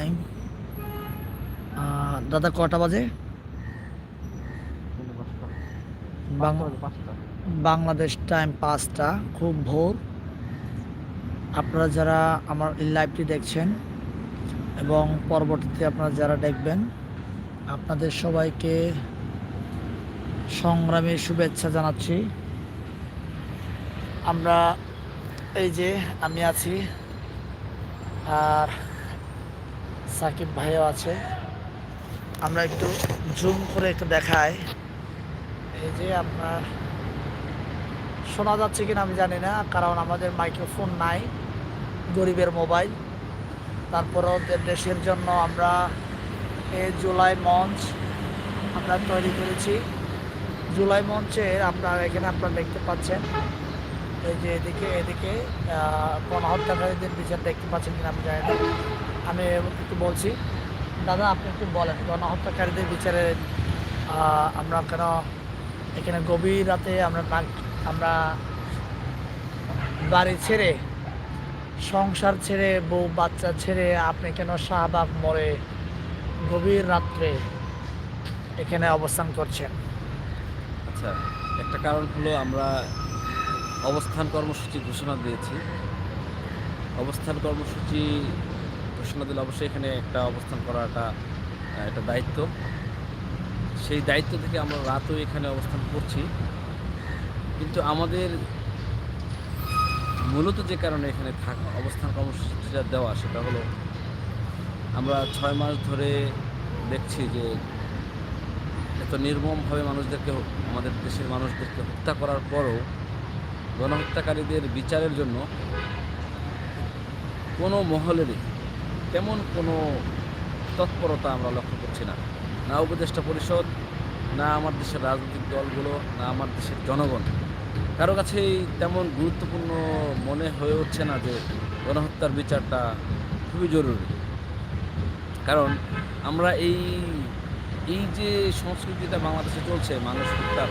Time দাদা কটা বাজে? বাংলাদেশ টাইম পাঁচটা, খুব ভোর। আপনারা যারা আমার লাইভটি দেখছেন এবং পরবর্তীতে আপনারা যারা দেখবেন, আপনাদের সবাইকে সংগ্রামী শুভেচ্ছা জানাচ্ছি। আমরা এই যে আমি আছি, আর সাকিব ভাইও আছে। আমরা একটু জুম করে একটু দেখাই। এই যে আপনার, শোনা যাচ্ছে কিনা আমি জানি না, কারণ আমাদের মাইক্রোফোন নাই, গরিবের মোবাইল তারপরেও দেশের জন্য আমরা এই জুলাই মঞ্চ আমরা তৈরি করেছি। জুলাই মঞ্চে আপনার এখানে আপনারা দেখতে পাচ্ছেন। এই যে এদিকে এদিকে গণহত্যাকারীদের বিচার দেখতে পাচ্ছেন কিনা আমি জানি না। আমি একটু বলছি। দাদা, আপনি একটু বলেন, গণহত্যাকারীদের বিচারে আমরা কেন এখানে গভীর রাতে আমরা আমরা বাড়ি ছেড়ে, সংসার ছেড়ে, বউ, বাচ্চা ছেড়ে, আপনি কেন শাহবাগ মরে গভীর রাত্রে এখানে অবস্থান করছেন? আচ্ছা একটা কারণ হলো আমরা অবস্থান কর্মসূচি ঘোষণা দিয়েছি। অবস্থান কর্মসূচি ঘোষণা দিলে অবশ্যই এখানে একটা অবস্থান করাটা একটা দায়িত্ব। সেই দায়িত্ব থেকে আমরা রাতও এখানে অবস্থান করছি। কিন্তু আমাদের মূলত যে কারণে এখানে থাক, অবস্থান কর্মসূচিটা দেওয়া, সেটা হলো আমরা ছয় মাস ধরে দেখছি যে এত নির্মমভাবে মানুষদেরকে, আমাদের দেশের মানুষদেরকে হত্যা করার পরও গণহত্যাকারীদের বিচারের জন্য কোনো মহলেরই তেমন কোনো তৎপরতা আমরা লক্ষ্য করছি না। না উপদেষ্টা পরিষদ, না আমার দেশের রাজনৈতিক দলগুলো, না আমার দেশের জনগণ। কারও কাছেই তেমন গুরুত্বপূর্ণ মনে হয়ে উঠছে না যে গণহত্যার বিচারটা খুবই জরুরি। কারণ আমরা এই এই যে সংস্কৃতিটা বাংলাদেশে চলছে, মানুষ হত্যার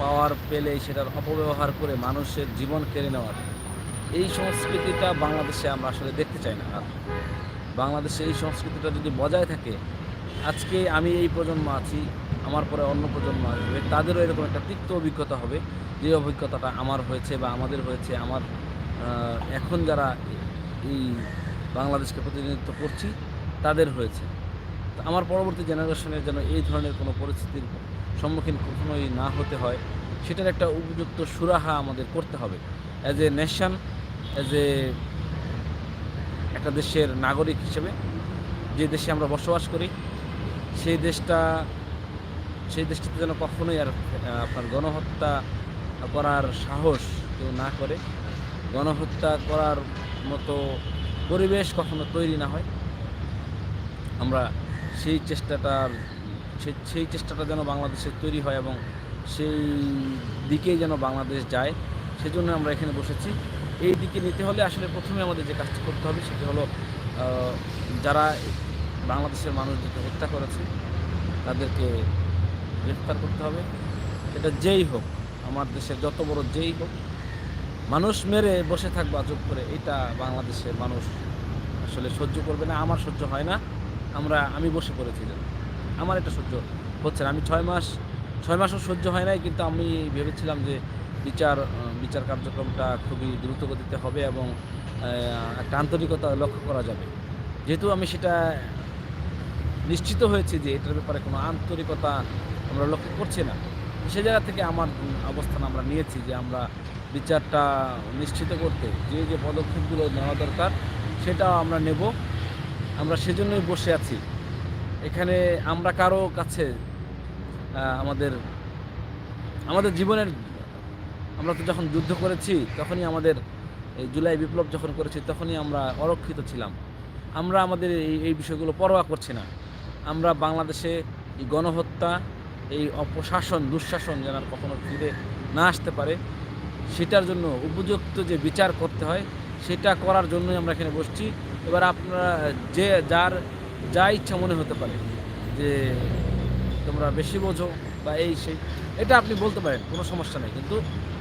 পাওয়ার পেলে সেটার অপব্যবহার করে মানুষের জীবন কেড়ে নেওয়ার এই সংস্কৃতিটা বাংলাদেশে আমরা আসলে দেখতে চাই না। আর বাংলাদেশে এই সংস্কৃতিটা যদি বজায় থাকে, আজকে আমি এই প্রজন্ম আছি, আমার পরে অন্য প্রজন্ম আসবে, তাদেরও এরকম একটা তিক্ত অভিজ্ঞতা হবে যে অভিজ্ঞতাটা আমার হয়েছে বা আমাদের হয়েছে। আমার এখন যারা এই বাংলাদেশকে প্রতিনিধিত্ব করছি, তাদের হয়েছে। আমার পরবর্তী জেনারেশনের যেন এই ধরনের কোনো পরিস্থিতির সম্মুখীন কখনোই না হতে হয়, সেটার একটা উপযুক্ত সুরাহা আমাদের করতে হবে। অ্যাজ এ নেশন এ একটা দেশের নাগরিক হিসেবে যে দেশে আমরা বসবাস করি, সেই দেশটা, সেই দেশটাতে যেন কখনোই আর আপনার গণহত্যা করার সাহস কেউ না করে, গণহত্যা করার মতো পরিবেশ কখনো তৈরি না হয়। আমরা সেই চেষ্টাটার, সেই সেই চেষ্টাটা যেন বাংলাদেশে তৈরি হয় এবং সেই দিকেই যেন বাংলাদেশ যায়, সেজন্য আমরা এখানে বসেছি। এই দিকে নিতে হলে আসলে প্রথমে আমাদের যে কাজটি করতে হবে সেটি হলো যারা বাংলাদেশের মানুষদেরকে হত্যা করেছে, তাদেরকে গ্রেফতার করতে হবে। এটা যেই হোক, আমার দেশের যত বড় যেই হোক, মানুষ মেরে বসে থাকবে আজব করে, এটা বাংলাদেশের মানুষ আসলে সহ্য করবে না, আমার সহ্য হয় না, আমরা, আমি বসে পড়েছি আমার এটা সহ্য হচ্ছে না, আমি ছয় মাস, ছয় মাসও সহ্য হয় নাই, কিন্তু আমি ভেবেছিলাম যে বিচার বিচার কার্যক্রমটা খুবই দ্রুত গতিতে হবে এবং একটা আন্তরিকতা লক্ষ্য করা যাবে। যেহেতু আমি সেটা নিশ্চিত হয়েছি যে এটার ব্যাপারে কোনো আন্তরিকতা আমরা লক্ষ্য করছি না, সে জায়গা থেকে আমার অবস্থান আমরা নিয়েছি যে আমরা বিচারটা নিশ্চিত করতে যে যে পদক্ষেপগুলো নেওয়া দরকার সেটাও আমরা নেব। আমরা সেজন্যই বসে আছি। এখানে আমরা কারও কাছে আমাদের আমাদের জীবনের আমরা তো যখন যুদ্ধ করেছি, তখনই আমাদের এই জুলাই বিপ্লব যখন করেছি, তখনই আমরা অরক্ষিত ছিলাম। আমরা আমাদের এই এই বিষয়গুলো পরোয়া করছি না। আমরা বাংলাদেশে এই গণহত্যা, এই অপশাসন, দুঃশাসন যেন কখনো ফিরে না আসতে পারে, সেটার জন্য উপযুক্ত যে বিচার করতে হয়, সেটা করার জন্যই আমরা এখানে বসছি। এবার আপনারা যে, যার যা ইচ্ছা মনে হতে পারে, যে তোমরা বেশি বোঝো বা এই সেই, এটা আপনি বলতে পারেন, কোনো সমস্যা নেই। কিন্তু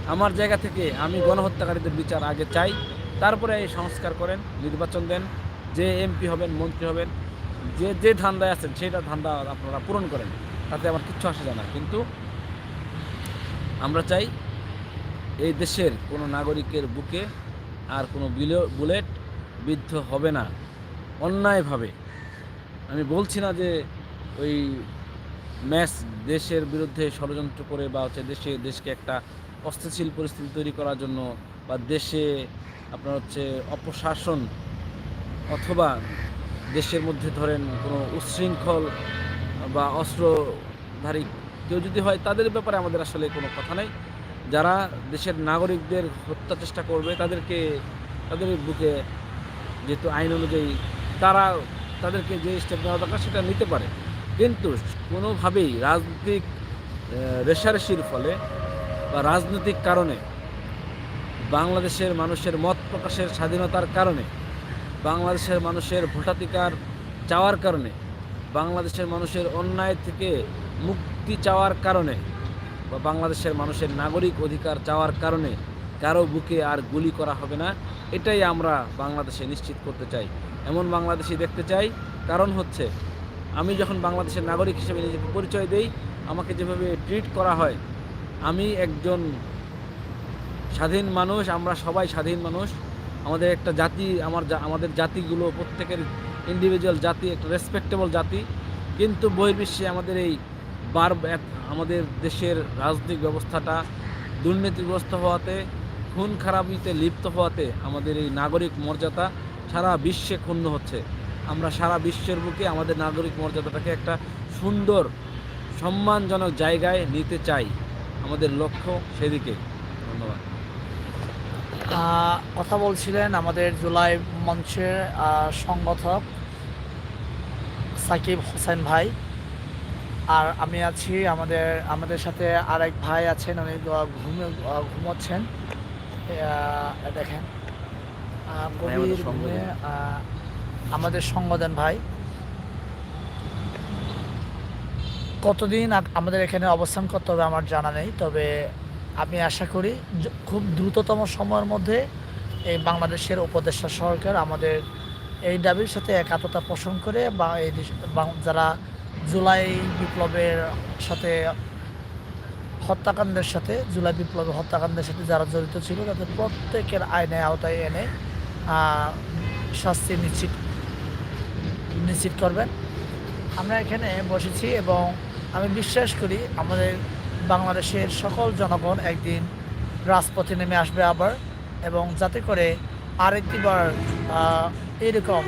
আমার জায়গা থেকে আমি গণহত্যাকারীদের বিচার আগে চাই, তারপরে এই সংস্কার করেন, নির্বাচন দেন, যে এমপি হবেন, মন্ত্রী হবেন, যে যে ধান্দায় আছেন সেটা ধান্দা আপনারা পূরণ করেন, তাতে আমার কিচ্ছু আসে যায় না। কিন্তু আমরা চাই এই দেশের কোনো নাগরিকের বুকে আর কোনো বিলে- বুলেট বিদ্ধ হবে না। অন্যায়ভাবে। আমি বলছি না যে ওই ম্যাচ দেশের বিরুদ্ধে ষড়যন্ত্র করে বা হচ্ছে দেশে, দেশকে একটা অস্থিতিশীল পরিস্থিতি তৈরি করার জন্য বা দেশে আপনার হচ্ছে অপশাসন অথবা দেশের মধ্যে ধরেন কোনো উচ্ছৃঙ্খল বা অস্ত্রধারী কেউ যদি হয়, তাদের ব্যাপারে আমাদের আসলে কোনো কথা নাই। যারা দেশের নাগরিকদের হত্যা চেষ্টা করবে, তাদেরকে, তাদের বুকে যেহেতু আইন অনুযায়ী তারা তাদেরকে যে স্টেপ নেওয়া দরকার সেটা নিতে পারে। কিন্তু কোনোভাবেই রাজনৈতিক রেষারেষির ফলে বা রাজনৈতিক কারণে, বাংলাদেশের মানুষের মত প্রকাশের স্বাধীনতার কারণে, বাংলাদেশের মানুষের ভোটাধিকার চাওয়ার কারণে, বাংলাদেশের মানুষের অন্যায় থেকে মুক্তি চাওয়ার কারণে বা বাংলাদেশের মানুষের নাগরিক অধিকার চাওয়ার কারণে কারও বুকে আর গুলি করা হবে না, এটাই আমরা বাংলাদেশে নিশ্চিত করতে চাই। এমন বাংলাদেশি দেখতে চাই। কারণ হচ্ছে, আমি যখন বাংলাদেশের নাগরিক হিসেবে নিজেকে পরিচয় দেই, আমাকে যেভাবে ট্রিট করা হয় আমি একজন স্বাধীন মানুষ, আমরা সবাই স্বাধীন মানুষ। আমাদের একটা জাতি, আমার আমাদের জাতিগুলো প্রত্যেকের ইন্ডিভিজুয়াল জাতি, একটা রেসপেক্টেবল জাতি। কিন্তু বহির্বিশ্বে আমাদের এই বার আমাদের দেশের রাজনৈতিক ব্যবস্থাটা দুর্নীতিগ্রস্ত হওয়াতে, খুন খারাপিতে লিপ্ত হওয়াতে আমাদের এই নাগরিক মর্যাদা সারা বিশ্বে ক্ষুণ্ণ হচ্ছে। আমরা সারা বিশ্বের বুকে আমাদের নাগরিক মর্যাদাটাকে একটা সুন্দর, সম্মানজনক জায়গায় নিতে চাই। আমাদের লক্ষ্য সেদিকে। ধন্যবাদ। কথা বলছিলেন আমাদের জুলাই মঞ্চের সংগঠক সাকিব হোসেন ভাই। আর আমি আছি আমাদের আমাদের সাথে আরেক ভাই আছেন উনি ঘুমে ঘুমোচ্ছেন। দেখেন। আমাদের দেন ভাই। কতদিন আমাদের এখানে অবস্থান করতে হবে আমার জানা নেই, তবে আমি আশা করি খুব দ্রুততম সময়ের মধ্যে এই বাংলাদেশের উপদেষ্টা সরকার আমাদের এই দাবির সাথে একাত্মতা পোষণ করে বা এই যারা জুলাই বিপ্লবের সাথে, হত্যাকাণ্ডের সাথে, জুলাই বিপ্লবের হত্যাকাণ্ডের সাথে যারা জড়িত ছিল, তাদের প্রত্যেকের আইনে আওতায় এনে শাস্তি নিশ্চিত নিশ্চিত করবেন। আমরা এখানে বসেছি এবং আমি বিশ্বাস করি আমাদের বাংলাদেশের সকল জনগণ একদিন রাজপথে নেমে আসবে আবার এবং যাতে করে আরেকটিবার এরকম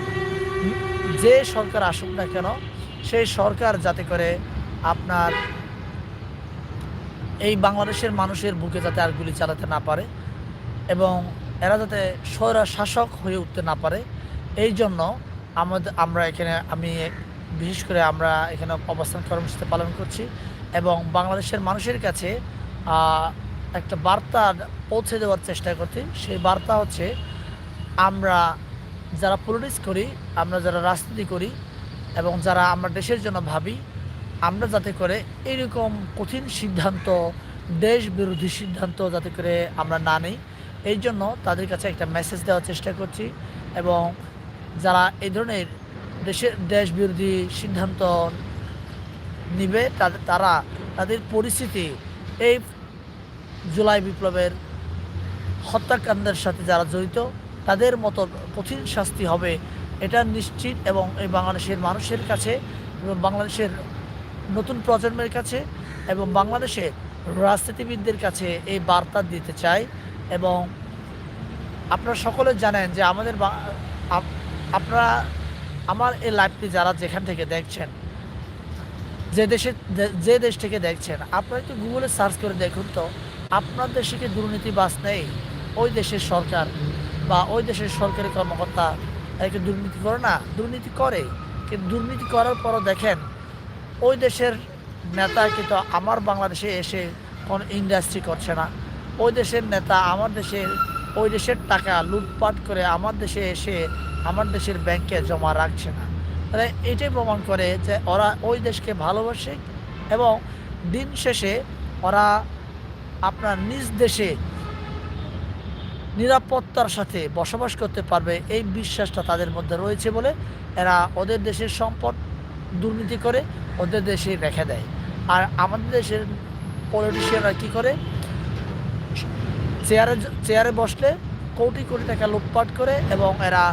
যে সরকার আসুক না কেন, সেই সরকার যাতে করে আপনার এই বাংলাদেশের মানুষের বুকে যাতে আর গুলি চালাতে না পারে এবং এরা যাতে স্বৈরা শাসক হয়ে উঠতে না পারে, এই জন্য আমাদের, আমরা এখানে, আমি বিশেষ করে আমরা এখানে অবস্থান কর্মসূচি পালন করছি এবং বাংলাদেশের মানুষের কাছে একটা বার্তা পৌঁছে দেওয়ার চেষ্টা করছি। সেই বার্তা হচ্ছে, আমরা যারা পলিটিক্স করি, আমরা যারা রাজনীতি করি এবং যারা আমরা দেশের জন্য ভাবি, আমরা যাতে করে এরকম কঠিন সিদ্ধান্ত দেশ বিরোধী সিদ্ধান্ত যাতে করে আমরা না নিই। এই জন্য তাদের কাছে একটা মেসেজ দেওয়ার চেষ্টা করছি এবং যারা এই ধরনের দেশের দেশ বিরোধী সিদ্ধান্ত নিবে, তাদের তারা তাদের পরিস্থিতি এই জুলাই বিপ্লবের হত্যাকাণ্ডের সাথে যারা জড়িত, তাদের মতো কঠিন শাস্তি হবে এটা নিশ্চিত এবং এই বাংলাদেশের মানুষের কাছে এবং বাংলাদেশের নতুন প্রজন্মের কাছে এবং বাংলাদেশের রাজনীতিবিদদের কাছে এই বার্তা দিতে চাই এবং আপনারা সকলে জানেন যে আমাদের আপনারা আমার এই লাইভটি যারা যেখান থেকে দেখছেন, যে দেশে, যে- দেশ থেকে দেখছেন, আপনারা একটু গুগলে সার্চ করে দেখুন তো, আপনার দেশে কি দুর্নীতিবাস নেই? ওই দেশের সরকার বা ওই দেশের সরকারি কর্মকর্তা একে দুর্নীতি করে না? দুর্নীতি করে। কিন্তু দুর্নীতি করার পরও দেখেন, ওই দেশের নেতা কিন্তু আমার বাংলাদেশে এসে কোনো ইন্ডাস্ট্রি করছে না। ওই দেশের নেতা আমার দেশের ওই দেশের টাকা লুটপাট করে আমার দেশে এসে আমার দেশের ব্যাংকে জমা রাখছে না। তাহলে এটাই প্রমাণ করে যে ওরা ওই দেশকে ভালোবাসে এবং দিন শেষে ওরা আপনার নিজ দেশে নিরাপত্তার সাথে বসবাস করতে পারবে। এই বিশ্বাসটা তাদের মধ্যে রয়েছে বলে এরা ওদের দেশের সম্পদ দুর্নীতি করে ওদের দেশে রেখে দেয়। আর আমাদের দেশের পলিটিশিয়ানরা কী করে? চেয়ারে চেয়ারে বসলে কোটি কোটি টাকা লুটপাট করে এবং এরা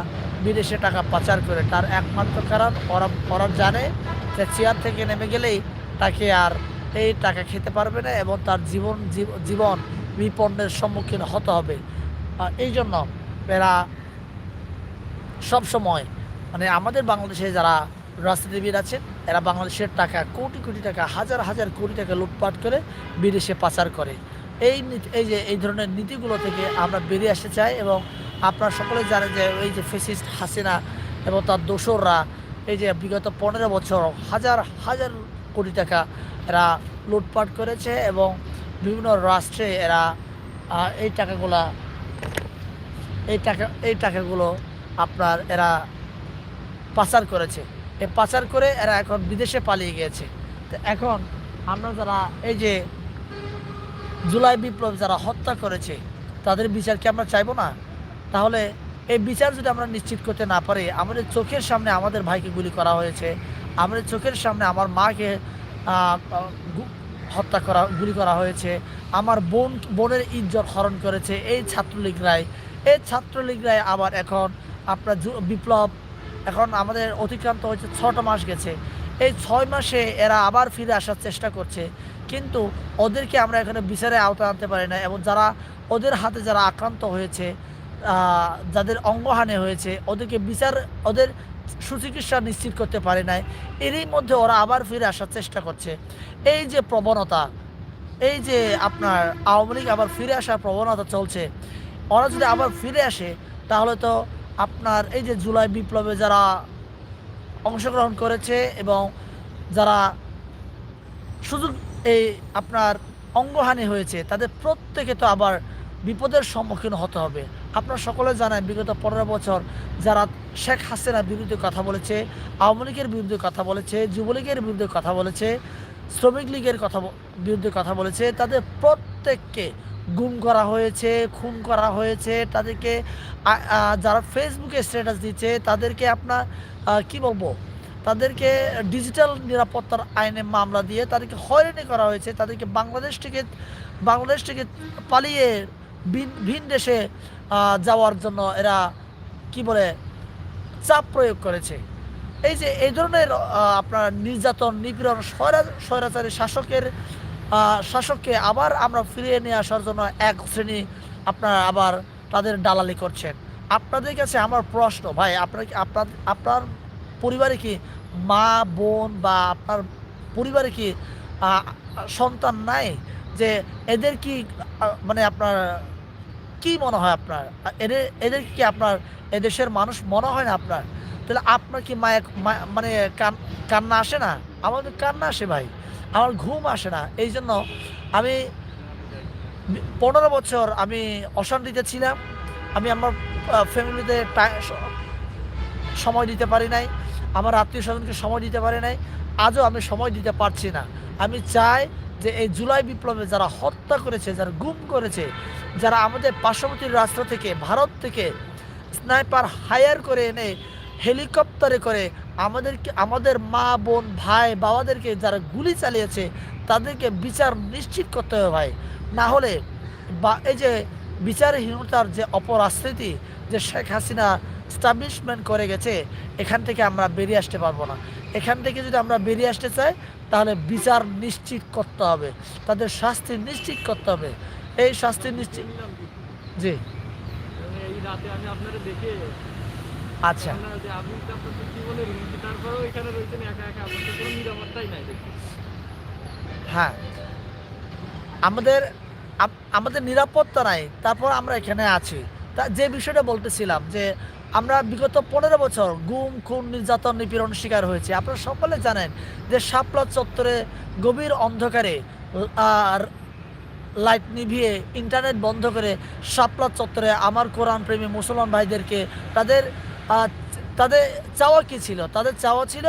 বিদেশে টাকা পাচার করে। তার একমাত্র কারণ ওরা ওরা জানে যে চেয়ার থেকে নেমে গেলেই তাকে আর এই টাকা খেতে পারবে না এবং তার জীবন জীব- জীবন বিপন্নের সম্মুখীন হতে হবে। এই জন্য এরা সব সময় মানে আমাদের বাংলাদেশে যারা রাজনীতিবিদ আছেন, এরা বাংলাদেশের টাকা, কোটি কোটি টাকা, হাজার হাজার কোটি টাকা লুটপাট করে বিদেশে পাচার করে। এই এই যে এই ধরনের নীতিগুলো থেকে আমরা বেরিয়ে আসতে চাই এবং আপনারা সকলে জানেন যে এই যে ফেসিস্ট হাসিনা এবং তার দোসররা এই যে বিগত পনেরো বছর হাজার হাজার কোটি টাকা এরা লুটপাট করেছে এবং বিভিন্ন রাষ্ট্রে এরা এই টাকাগুলা, এই টাকা, এই টাকাগুলো আপনার এরা পাচার করেছে। এই পাচার করে এরা এখন বিদেশে পালিয়ে গিয়েছে। তো এখন আমরা যারা এই যে জুলাই বিপ্লব যারা হত্যা করেছে, তাদের বিচার কি আমরা চাইব না? তাহলে এই বিচার যদি আমরা নিশ্চিত করতে না পারি, আমাদের চোখের সামনে আমাদের ভাইকে গুলি করা হয়েছে, আমাদের চোখের সামনে আমার মাকে হত্যা করা, গুলি করা হয়েছে, আমার বোন, বোনের ইজ্জত হরণ করেছে, এই ছাত্রলীগরাই এই ছাত্রলীগরাই আবার এখন আপনার বিপ্লব, এখন আমাদের অতিক্রান্ত হয়েছে ছটা মাস গেছে। এই ছয় মাসে এরা আবার ফিরে আসার চেষ্টা করছে, কিন্তু ওদেরকে আমরা এখানে বিচারে আওতায় আনতে পারি না এবং যারা, ওদের হাতে যারা আক্রান্ত হয়েছে যাদের অঙ্গহানি হয়েছে, ওদেরকে বিচার, ওদের সুচিকিৎসা নিশ্চিত করতে পারে নাই। এরই মধ্যে ওরা আবার ফিরে আসার চেষ্টা করছে। এই যে প্রবণতা, এই যে আপনার আওয়ামী লীগ আবার ফিরে আসার প্রবণতা চলছে, ওরা যদি আবার ফিরে আসে, তাহলে তো আপনার এই যে জুলাই বিপ্লবে যারা অংশগ্রহণ করেছে এবং যারা সুযোগ, এই আপনার অঙ্গহানি হয়েছে, তাদের প্রত্যেকে তো আবার বিপদের সম্মুখীন হতে হবে। আপনারা সকলে জানেন, বিগত পনেরো বছর যারা শেখ হাসিনার বিরুদ্ধে কথা বলেছে, আওয়ামী লীগের বিরুদ্ধে কথা বলেছে, যুবলীগের বিরুদ্ধে কথা বলেছে, শ্রমিক লীগের কথা বিরুদ্ধে কথা বলেছে, তাদের প্রত্যেককে গুম করা হয়েছে, খুন করা হয়েছে, তাদেরকে যারা ফেসবুকে স্ট্যাটাস দিচ্ছে, তাদেরকে আপনার কি বলব, তাদেরকে ডিজিটাল নিরাপত্তার আইনে মামলা দিয়ে তাদেরকে হয়রানি করা হয়েছে, তাদেরকে বাংলাদেশ থেকে বাংলাদেশ থেকে পালিয়ে ভিন দেশে যাওয়ার জন্য এরা, কি বলে, চাপ প্রয়োগ করেছে। এই যে, এই ধরনের আপনার নির্যাতন, নিপীড়ন, স্বৈরা- স্বৈরাচারী শাসকের শাসককে আবার আমরা ফিরিয়ে নিয়ে আসার জন্য এক শ্রেণি আপনারা আবার তাদের দালালি করছেন। আপনাদের কাছে আমার প্রশ্ন, ভাই, আপনার আপনার আপনার পরিবারে কি মা, বোন বা আপনার পরিবারে কি সন্তান নাই? যে এদের কি মানে আপনার, কি মনে হয় আপনার? এদের এদের কি আপনার, এদেশের মানুষ মনে হয় না আপনার? তাহলে আপনার কি মায়ে, মা- মানে কান- কান্না আসে না? আমার তো কান্না আসে ভাই। আমার ঘুম আসে না। এই জন্য আমি পনেরো বছর আমি অশান্তিতে ছিলাম। আমি আমার ফ্যামিলিতে সময় দিতে পারি নাই। আমার আত্মীয় স্বজনকে সময় দিতে পারি নাই। আজও আমি সময় দিতে পারছি না। আমি চাই যে এই জুলাই বিপ্লবে যারা হত্যা করেছে, যারা গুম করেছে, যারা আমাদের পার্শ্ববর্তী রাষ্ট্র থেকে, ভারত থেকে স্নাইপার হায়ার করে এনে হেলিকপ্টারে করে আমাদেরকে, আমাদের মা, বোন, ভাই, বাবাদেরকে যারা গুলি চালিয়েছে, তাদেরকে বিচার নিশ্চিত করতে হবে ভাই। না হলে বা এই যে বিচারহীনতার যে অপরাজনীতি যে শেখ হাসিনা স্টাবলিশমেন্ট করে গেছে, এখান থেকে আমরা বেরিয়ে আসতে পারব না। এখান থেকে যদি আমরা বেরিয়ে আসতে চাই তাহলে বিচার নিশ্চিত করতে হবে। তাদের শাস্তি নিশ্চিত করতে হবে। এই শাস্তি নিশ্চিত জি। আচ্ছা। হ্যাঁ। আমাদের আমাদের নিরাপত্তা নাই। তারপর আমরা এখানে আছি। তা যে বিষয়টা বলতেছিলাম যে আমরা বিগত পনেরো বছর গুম, খুন, নির্যাতন, নিপীড়ন শিকার হয়েছে। আপনারা সকলে জানেন যে শাপলা চত্বরে গভীর অন্ধকারে আর লাইট নিভিয়ে ইন্টারনেট বন্ধ করে শাপলা চত্বরে আমার কোরআন প্রেমী মুসলমান ভাইদেরকে তাদের তাদের চাওয়া কী ছিল? তাদের চাওয়া ছিল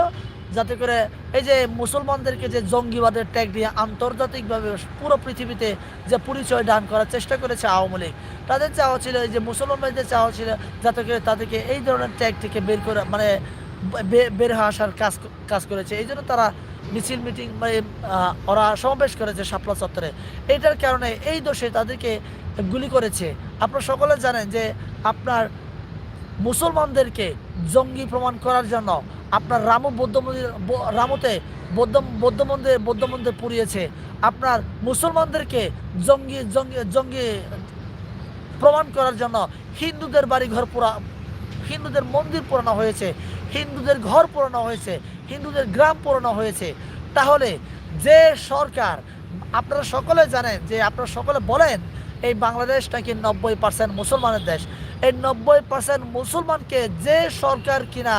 যাতে করে এই যে মুসলমানদেরকে যে জঙ্গিবাদের ট্যাগ দিয়ে আন্তর্জাতিকভাবে পুরো পৃথিবীতে যে পরিচয় দান করার চেষ্টা করেছে আওয়ামী লীগ, তাদের চাওয়া ছিল এই যে মুসলমানদের চাওয়া ছিল যাতে করে তাদেরকে এই ধরনের ট্যাগ থেকে বের করে মানে বের হয়ে আসার কাজ কাজ করেছে। এই জন্য তারা মিছিল, মিটিং মানে ওরা সমাবেশ করেছে শাপলা চত্বরে। এইটার কারণে এই দোষে তাদেরকে গুলি করেছে। আপনারা সকলে জানেন যে আপনার মুসলমানদেরকে জঙ্গি প্রমাণ করার জন্য আপনার রামু বৌদ্ধ মন্দির রামুতে বৌদ্ধ বৌদ্ধ মন্দির বৌদ্ধ মন্দির পুড়িয়েছে। আপনার মুসলমানদেরকে জঙ্গি জঙ্গি জঙ্গি প্রমাণ করার জন্য হিন্দুদের বাড়ি ঘর পোড়া হিন্দুদের মন্দির পোড়ানো হয়েছে, হিন্দুদের ঘর পোড়ানো হয়েছে, হিন্দুদের গ্রাম পোড়ানো হয়েছে। তাহলে যে সরকার, আপনারা সকলে জানেন যে আপনারা সকলে বলেন এই বাংলাদেশ নাকি নব্বই পার্সেন্ট মুসলমানের দেশ? এই নব্বই পার্সেন্ট মুসলমানকে যে সরকার কিনা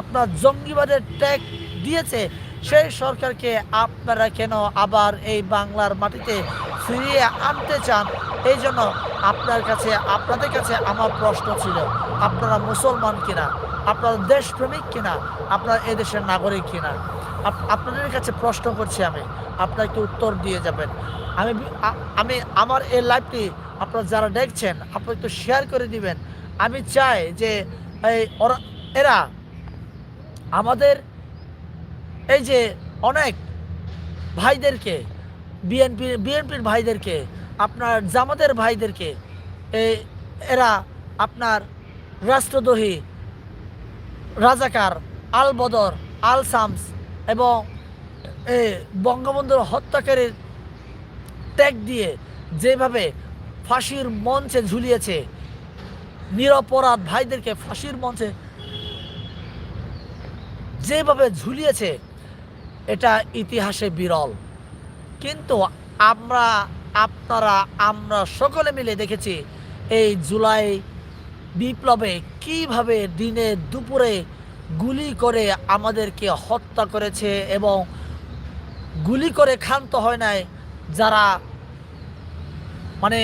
আপনার জঙ্গিবাদের ট্যাগ দিয়েছে, সেই সরকারকে আপনারা কেন আবার এই বাংলার মাটিতে ফিরিয়ে আনতে চান? এই জন্য আপনার কাছে, আপনাদের কাছে আমার প্রশ্ন ছিল, আপনারা মুসলমান কিনা? আপনারা দেশপ্রেমিক কিনা? আপনারা এদেশের নাগরিক কিনা? আপনাদের কাছে প্রশ্ন করছি আমি। আপনারা একটু উত্তর দিয়ে যাবেন। আমি আমি আমার এই লাইভটি আপনারা যারা দেখছেন, আপনারা একটু শেয়ার করে দিবেন। আমি চাই যে এই এরা আমাদের এই যে অনেক ভাইদেরকে, বিএনপি, বিএনপির ভাইদেরকে, আপনার জামাতের ভাইদেরকে এই এরা আপনার রাষ্ট্রদ্রোহী, রাজাকার, আল বদর, আল শামস এবং বঙ্গবন্ধুর হত্যাকারীর ত্যাগ দিয়ে যেভাবে ফাঁসির মঞ্চে ঝুলিয়েছে, নিরপরাধ ভাইদেরকে ফাঁসির মঞ্চে যেভাবে ঝুলিয়েছে, এটা ইতিহাসে বিরল। কিন্তু আমরা, আপনারা, আমরা সকলে মিলে দেখেছি এই জুলাই বিপ্লবে কীভাবে দিনে দুপুরে গুলি করে আমাদেরকে হত্যা করেছে এবং গুলি করে ক্ষান্ত হয় নাই যারা মানে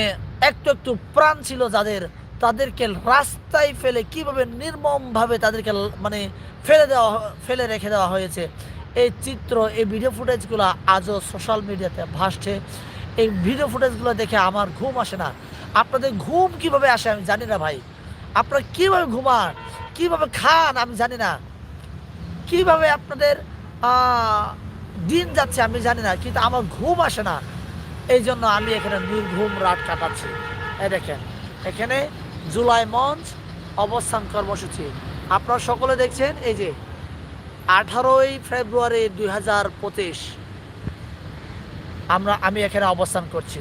একটু একটু প্রাণ ছিল যাদের, তাদেরকে রাস্তায় ফেলে কীভাবে নির্মমভাবে তাদেরকে মানে ফেলে দেওয়া ফেলে রেখে দেওয়া হয়েছে, এই চিত্র, এই ভিডিও ফুটেজগুলো আজও সোশ্যাল মিডিয়াতে ভাসছে। এই ভিডিও ফুটেজগুলো দেখে আমার ঘুম আসে না। আপনাদের ঘুম কীভাবে আসে আমি জানি না ভাই। আপনারা কীভাবে ঘুমান? কীভাবে খান আমি জানি না। কীভাবে আপনাদের দিন যাচ্ছে আমি জানি না, কিন্তু আমার ঘুম আসে না। এই জন্য আমি এখানে নির্ঘুম রাত কাটাচ্ছি। এই দেখেন, এখানে জুলাই মঞ্চ অবস্থান কর্মসূচি। আপনারা সকলে দেখছেন, এই যে আঠারোই ফেব্রুয়ারি দুই হাজার পঁচিশ। আমরা, আমি এখানে অবস্থান করছি।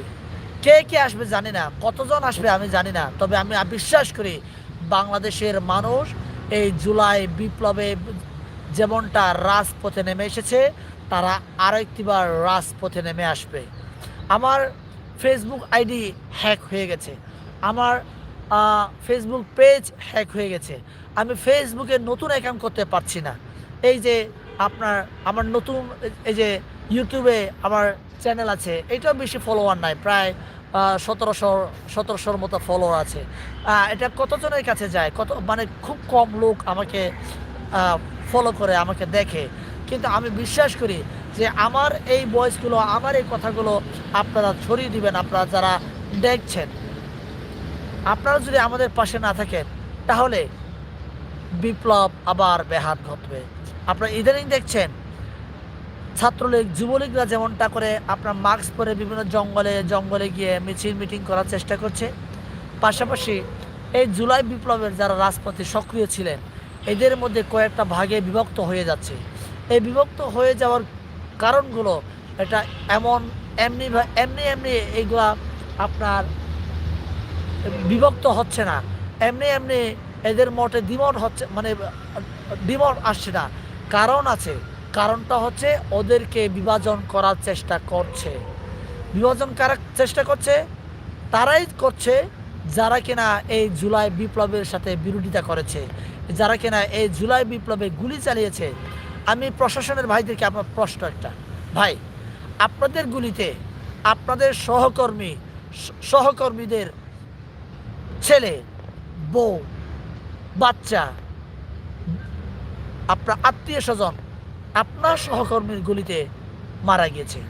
কে কে আসবে জানি না, কতজন আসবে আমি জানি না, তবে আমি বিশ্বাস করি বাংলাদেশের মানুষ এই জুলাই বিপ্লবে যেমনটা রাজপথে নেমে এসেছে, তারা আরেকটিবার রাজপথে নেমে আসবে। আমার ফেসবুক আইডি হ্যাক হয়ে গেছে। আমার ফেসবুক পেজ হ্যাক হয়ে গেছে। আমি ফেসবুকে নতুন অ্যাকাউন্ট করতে পারছি না। এই যে আপনার, আমার নতুন, এই যে ইউটিউবে আমার চ্যানেল আছে, এটাও বেশি ফলোয়ার নাই। প্রায় সতেরোশো সতেরোশোর মতো ফলোয়ার আছে। এটা কতজনের কাছে যায়? কত মানে খুব কম লোক আমাকে ফলো করে, আমাকে দেখে। কিন্তু আমি বিশ্বাস করি যে আমার এই বয়সগুলো, আমার এই কথাগুলো আপনারা ছড়িয়ে দিবেন, আপনারা যারা দেখছেন। আপনারা যদি আমাদের পাশে না থাকেন, তাহলে বিপ্লব আবার ব্যাহাত ঘটবে। আপনারা ইদানিং দেখছেন ছাত্রলীগ, যুবলীগরা যেমনটা করে আপনার মাস্ক পরে বিভিন্ন জঙ্গলে জঙ্গলে গিয়ে মিছিল, মিটিং করার চেষ্টা করছে। পাশাপাশি এই জুলাই বিপ্লবের যারা রাজপথে সক্রিয় ছিলেন, এদের মধ্যে কয়েকটা ভাগে বিভক্ত হয়ে যাচ্ছে। এই বিভক্ত হয়ে যাওয়ার কারণগুলো এটা এমন, এমনি এমনি এমনি এইগুলা আপনার বিভক্ত হচ্ছে না। এমনি এমনি এদের মতে দ্বিমত হচ্ছে মানে দ্বিমত আসছে না। কারণ আছে কারণটা হচ্ছে ওদেরকে বিভাজন করার চেষ্টা করছে। বিভাজন করার চেষ্টা করছে, তারাই করছে যারা কিনা এই জুলাই বিপ্লবের সাথে বিরোধিতা করেছে। যারা কিনা এই জুলাই বিপ্লবে গুলি চালিয়েছে। আমি প্রশাসনের ভাইদেরকে আপনার প্রশ্ন একটা, ভাই, আপনাদের গুলিতে আপনাদের সহকর্মী, সহকর্মীদের ছেলে, বউ, বাচ্চা, আপনার আত্মীয় স্বজন আপনার সহকর্মীর গুলিতে মারা গিয়েছে।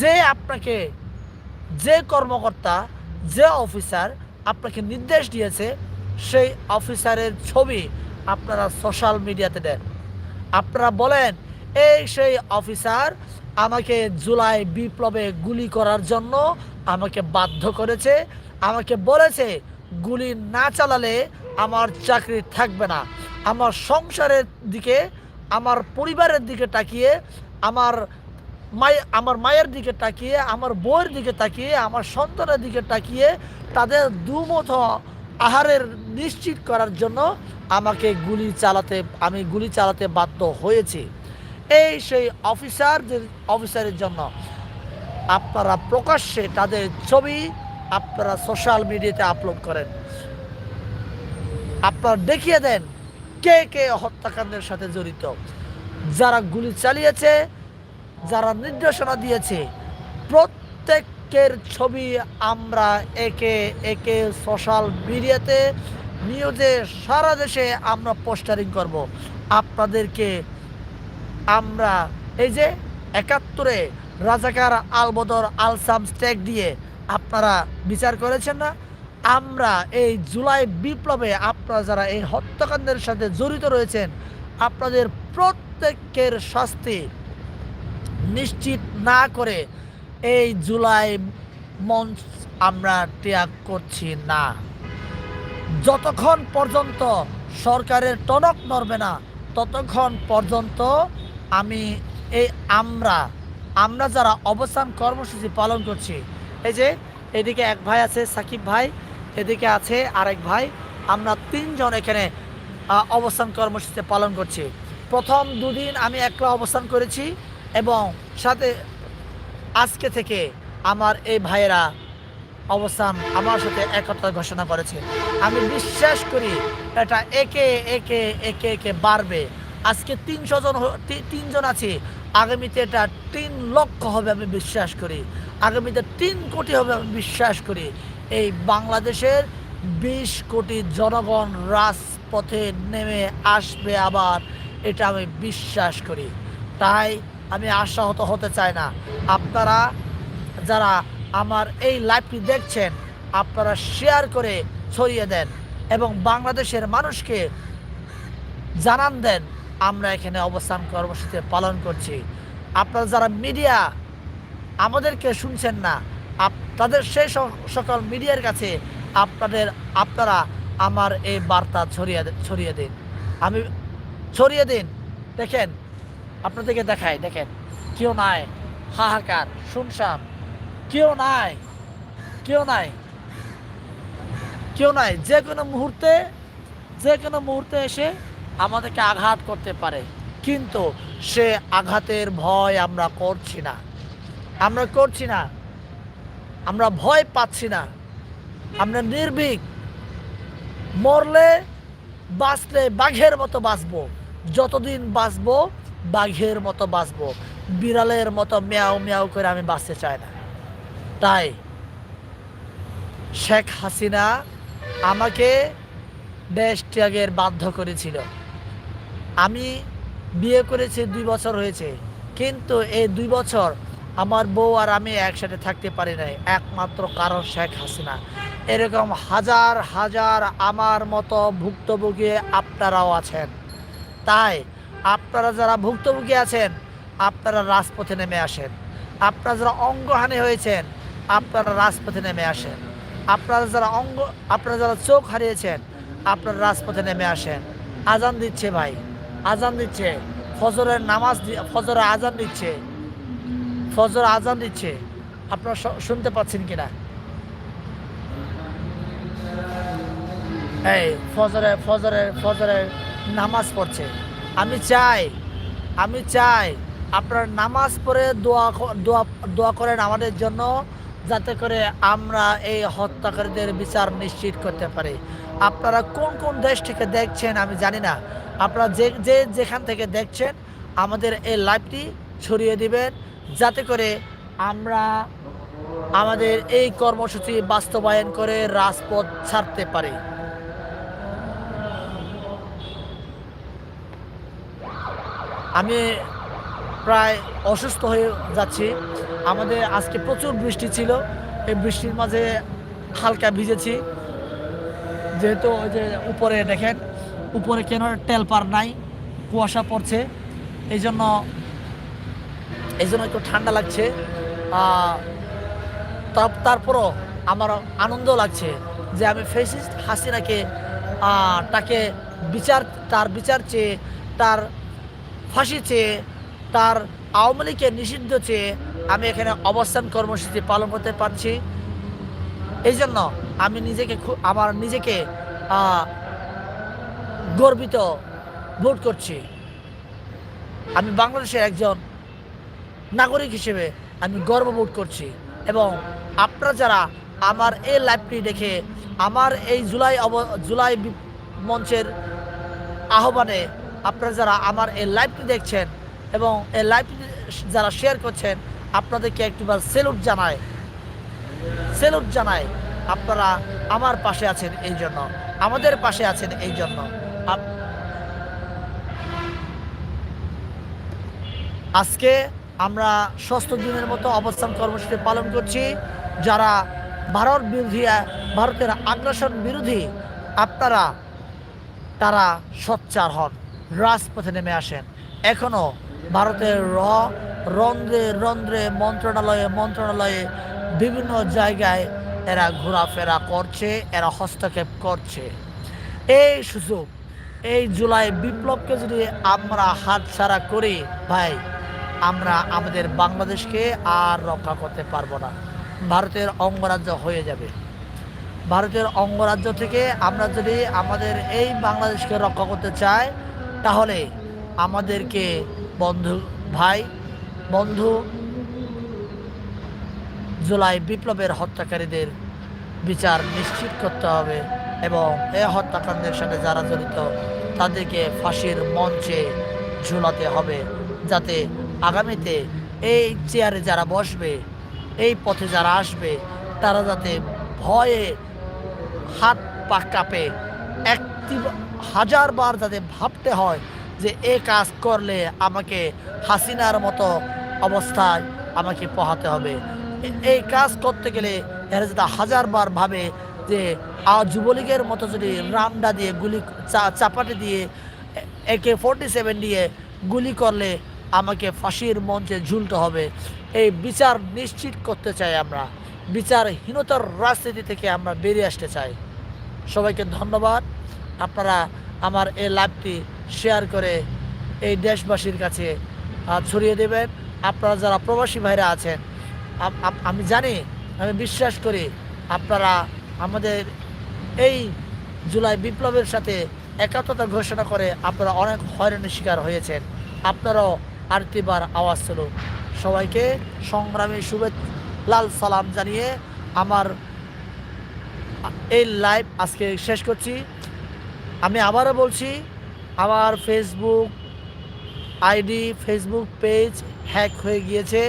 যে আপনাকে, যে কর্মকর্তা, যে অফিসার আপনাকে নির্দেশ দিয়েছে, সেই অফিসারের ছবি আপনারা সোশ্যাল মিডিয়াতে দেন। আপনারা বলেন, এই সেই অফিসার আমাকে জুলাই বিপ্লবে গুলি করার জন্য আমাকে বাধ্য করেছে। আমাকে বলেছে, গুলি না চালালে আমার চাকরি থাকবে না। আমার সংসারের দিকে আমার পরিবারের দিকে তাকিয়ে, আমার মাই, আমার মায়ের দিকে তাকিয়ে, আমার বউয়ের দিকে তাকিয়ে, আমার সন্তানের দিকে তাকিয়ে তাদের দুমত আহারের নিশ্চিত করার জন্য আমাকে গুলি চালাতে, আমি গুলি চালাতে বাধ্য হয়েছি। এই সেই অফিসারদের, অফিসারের জন্য আপনারা প্রকাশ্যে তাদের ছবি আপনারা সোশ্যাল মিডিয়াতে আপলোড করেন। আপনারা দেখিয়ে দেন কে কে হত্যাকাণ্ডের সাথে জড়িত? যারা গুলি চালিয়েছে, যারা নির্দেশনা দিয়েছে, প্রত্যেকের ছবি আমরা একে একে সোশ্যাল মিডিয়াতে নিউজে সারা দেশে আমরা পোস্টারিং করব। আপনাদেরকে আমরা এই যে একাত্তরে রাজাকার আলবদর আলসাম স্টেক দিয়ে আপনারা বিচার করেছেন না? আমরা এই জুলাই বিপ্লবে আপনারা যারা এই হত্যাকাণ্ডের সাথে জড়িত রয়েছেন, আপনাদের প্রত্যেকের শাস্তি নিশ্চিত না করে এই জুলাই মঞ্চ আমরা ত্যাগ করছি না। যতক্ষণ পর্যন্ত সরকারের টনক নড়বে না, ততক্ষণ পর্যন্ত আমি এই আমরা আমরা যারা অবস্থান কর্মসূচি পালন করছি, এই যে এদিকে এক ভাই আছে, সাকিব ভাই এদিকে আছে আরেক ভাই। আমরা তিনজন এখানে অবস্থান কর্মসূচি পালন করছি। প্রথম দুদিন আমি একলা অবস্থান করেছি এবং সাথে আজকে থেকে আমার এই ভাইয়েরা অবস্থান আমার সাথে একতা ঘোষণা করেছে। আমি বিশ্বাস করি এটা একে একে একে একে বাড়বে। আজকে তিনশো জন তিনজন আছি। আগামীতে এটা তিন লক্ষ হবে আমি বিশ্বাস করি। আগামীতে তিন কোটি হবে আমি বিশ্বাস করি। এই বাংলাদেশের বিশ কোটি জনগণ রাজপথে নেমে আসবে আবার, এটা আমি বিশ্বাস করি। তাই আমি আশাহত হতে চাই না। আপনারা যারা আমার এই লাইভটি দেখছেন, আপনারা শেয়ার করে ছড়িয়ে দেন এবং বাংলাদেশের মানুষকে জানান দেন, আমরা এখানে অবস্থান কর্মসূচি পালন করছি। আপনারা যারা মিডিয়া আমাদেরকে শুনছেন না তাদের সেই সকল মিডিয়ার কাছে আপনাদের, আপনারা আমার এই বার্তা ছড়িয়ে ছড়িয়ে দিন। আমি, ছড়িয়ে দিন। দেখেন, আপনাদেরকে দেখাই, দেখেন। কেউ নাই, হাহাকার, শুনশান। কেউ নাই কেউ নাই কেউ নাই। যে কোনো মুহূর্তে, যে কোনো মুহূর্তে এসে আমাদেরকে আঘাত করতে পারে। কিন্তু সে আঘাতের ভয় আমরা করছি না। আমরা করছি না। আমরা ভয় পাচ্ছি না। আমরা নির্ভীক। মরলে বাঁচলে বাঘের মতো বাঁচবো। যতদিন বাঁচবো, বাঘের মতো বাঁচবো। বিড়ালের মতো মেয়াও মেয়াও করে আমি বাঁচতে চাই না। তাই শেখ হাসিনা আমাকে দেশ ত্যাগের বাধ্য করেছিল। আমি বিয়ে করেছি দুই বছর হয়েছে। কিন্তু এই দুই বছর আমার বউ আর আমি একসাথে থাকতে পারি নাই, একমাত্র কারণ শেখ হাসিনা। এরকম হাজার হাজার আমার মতো ভুক্তভোগী আপনারাও আছেন। তাই আপনারা যারা ভুক্তভোগী আছেন, আপনারা রাজপথে নেমে আসেন। আপনারা যারা অঙ্গহানি হয়েছেন, আপনারা রাজপথে নেমে আসেন। আপনারা যারা অঙ্গ, আপনারা যারা চোখ হারিয়েছেন, আপনারা রাজপথে নেমে আসেন। আজান দিচ্ছে ভাই, আজান দিচ্ছে। ফজরের নামাজ ফজরের আজান দিচ্ছে। ফজর আজান দিচ্ছে। আপনারা শুনতে পাচ্ছেন কিনা? এই, ফজরে ফজরে ফজরে নামাজ পড়ছে। আমি চাই আমি চাই আপনার নামাজ পড়ে দোয়া দোয়া দোয়া করেন আমাদের জন্য, যাতে করে আমরা এই হত্যাকারীদের বিচার নিশ্চিত করতে পারি। আপনারা কোন কোন দেশ থেকে দেখছেন আমি জানি না। আপনারা যে যে যেখান থেকে দেখছেন, আমাদের এই লাইভটি ছড়িয়ে দিবেন। যাতে করে আমরা আমাদের এই কর্মসূচি বাস্তবায়ন করে রাজপথ ছাড়তে পারি। আমি প্রায় অসুস্থ হয়ে যাচ্ছি। আমাদের আজকে প্রচুর বৃষ্টি ছিল। এই বৃষ্টির মাঝে হালকা ভিজেছি। যেহেতু ওই যে উপরে দেখেন, উপরে কেন টেল পার নাই, কুয়াশা পড়ছে। এই জন্য এই জন্য একটু ঠান্ডা লাগছে। তার- তারপরও আমার আনন্দ লাগছে যে আমি ফেসিস্ট হাসিনাকে তাকে বিচার, তার বিচার চেয়ে, তার ফাঁসি চেয়ে, তার আওয়ামী লীগের নিষিদ্ধ চেয়ে আমি এখানে অবস্থান কর্মসূচি পালন করতে পারছি। এই জন্য আমি নিজেকে আমার নিজেকে গর্বিত বোধ করছি। আমি বাংলাদেশের একজন নাগরিক হিসেবে আমি গর্ববোধ করছি এবং আপনারা যারা আমার এই লাইভটি দেখে আমার এই জুলাই অব, জুলাই মঞ্চের আহ্বানে আপনারা যারা আমার এই লাইভটি দেখছেন এবং এই লাইভটি যারা শেয়ার করছেন, আপনাদেরকে একটিবার সেলুট জানায় সেলুট জানায় আপনারা আমার পাশে আছেন এই জন্য। আমাদের পাশে আছেন এই জন্য। আজকে আমরা ষষ্ঠ দিনের মতো অবস্থান কর্মসূচি পালন করছি। যারা ভারত বিরোধী, ভারতের আগ্রাসন বিরোধী, আপনারা, তারা সোচ্চার হন, রাজপথে নেমে আসেন। এখনও ভারতের র, রন্ধ্রে রন্ধ্রে মন্ত্রণালয়ে মন্ত্রণালয়ে বিভিন্ন জায়গায় এরা ঘোরাফেরা করছে, এরা হস্তক্ষেপ করছে। এই সুযোগ, এই জুলাই বিপ্লবকে যদি আমরা হাতছাড়া করি, ভাই আমরা আমাদের বাংলাদেশকে আর রক্ষা করতে পারব না। ভারতের অঙ্গরাজ্য হয়ে যাবে। ভারতের অঙ্গরাজ্য থেকে আমরা যদি আমাদের এই বাংলাদেশকে রক্ষা করতে চাই, তাহলে আমাদেরকে বন্ধু, ভাই, বন্ধু জুলাই বিপ্লবের হত্যাকারীদের বিচার নিশ্চিত করতে হবে এবং এই হত্যাকাণ্ডের সাথে যারা জড়িত, তাদেরকে ফাঁসির মঞ্চে ঝুলাতে হবে যাতে আগামীতে এই চেয়ারে যারা বসবে এই পথে যারা আসবে তারা যাতে ভয়ে হাত পা কাঁপে একটি হাজার বার যাতে ভাবতে হয় যে এ কাজ করলে আমাকে হাসিনার মতো অবস্থায় আমাকে পোহাতে হবে এই কাজ করতে গেলে এরা যাতে হাজার বার ভাবে যে যুবলীগের মতো যদি রামডা দিয়ে গুলি চাপাটি দিয়ে একে ফোরটি সেভেন দিয়ে গুলি করলে আমাকে ফাঁসির মঞ্চে ঝুলতে হবে। এই বিচার নিশ্চিত করতে চাই আমরা। বিচারহীনতার রাজনীতি থেকে আমরা বেরিয়ে আসতে চাই। সবাইকে ধন্যবাদ। আপনারা আমার এই লাইভটি শেয়ার করে এই দেশবাসীর কাছে ছড়িয়ে দেবেন। আপনারা যারা প্রবাসী ভাইরা আছেন আমি জানি, আমি বিশ্বাস করি আপনারা আমাদের এই জুলাই বিপ্লবের সাথে একাত্মতা ঘোষণা করে আপনারা অনেক হয়রানির শিকার হয়েছেন। আপনারাও আরতিবার আওয়াজ ছিল। সবাইকে সংগ্রামী শুভেচ্ছা, লাল সালাম জানিয়ে আমার এই লাইভ আজকে শেষ করছি। আমি আবারও বলছি, আমার Facebook ID Facebook page hack হয়ে গিয়েছে।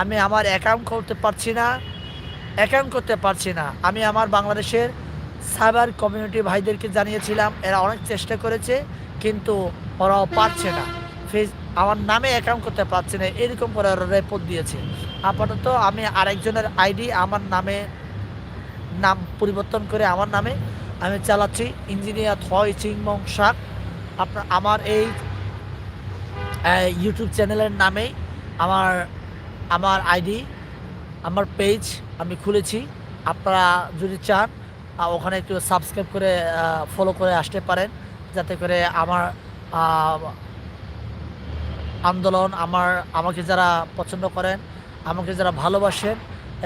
আমি আমার অ্যাকাউন্ট করতে পারছি না অ্যাকাউন্ট করতে পারছি না। আমি আমার বাংলাদেশের সাইবার কমিউনিটি ভাইদেরকে জানিয়েছিলাম, এরা অনেক চেষ্টা করেছে, কিন্তু ওরাও পারছে না। ফেস আমার নামে অ্যাকাউন্ট করতে পারছি না, এরকম করে রেপোর্ট দিয়েছে। আপাতত আমি আরেকজনের আইডি আমার নামে, নাম পরিবর্তন করে আমার নামে আমি চালাচ্ছি। ইঞ্জিনিয়ার থয় চিংমং শাক, আপনার, আমার এই ইউটিউব চ্যানেলের নামে আমার আমার আইডি আমার পেজ আমি খুলেছি। আপনারা যদি চান ওখানে একটু সাবস্ক্রাইব করে ফলো করে আসতে পারেন। যাতে করে আমার আন্দোলন আমার, আমাকে যারা পছন্দ করেন, আমাকে যারা ভালোবাসেন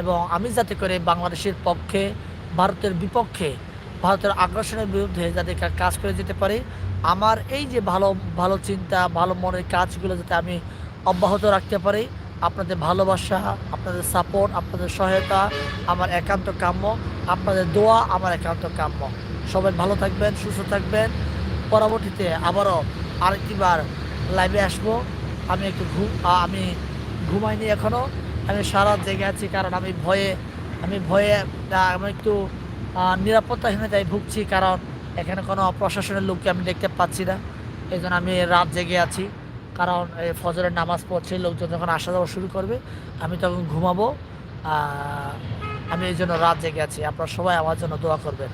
এবং আমি যাতে করে বাংলাদেশের পক্ষে, ভারতের বিপক্ষে, ভারতের আগ্রাসনের বিরুদ্ধে যাতে কাজ করে যেতে পারি, আমার এই যে ভালো ভালো চিন্তা, ভালো মনের কাজগুলো যাতে আমি অব্যাহত রাখতে পারি, আপনাদের ভালোবাসা, আপনাদের সাপোর্ট আপনাদের সহায়তা, আমার একান্ত কাম্য, আপনাদের দোয়া আমার একান্ত কাম্য। সবাই ভালো থাকবেন, সুস্থ থাকবেন। পরবর্তীতে আবারও আরেকটিবার লাইভে আসব। আমি একটু ঘুম আমি ঘুমাইনি এখনও আমি সারা জেগে আছি কারণ আমি ভয়ে আমি ভয়ে আমি একটু নিরাপত্তাহীনতায় ভুগছি কারণ এখানে কোনো প্রশাসনের লোককে আমি দেখতে পাচ্ছি না। এই জন্য আমি রাত জেগে আছি। কারণ এই ফজরের নামাজ পড়ছে, লোকজন যখন আসা যাওয়া শুরু করবে, আমি তখন ঘুমাবো। আমি এই জন্য রাত জেগে আছি। আপনারা সবাই আমার জন্য দোয়া করবেন।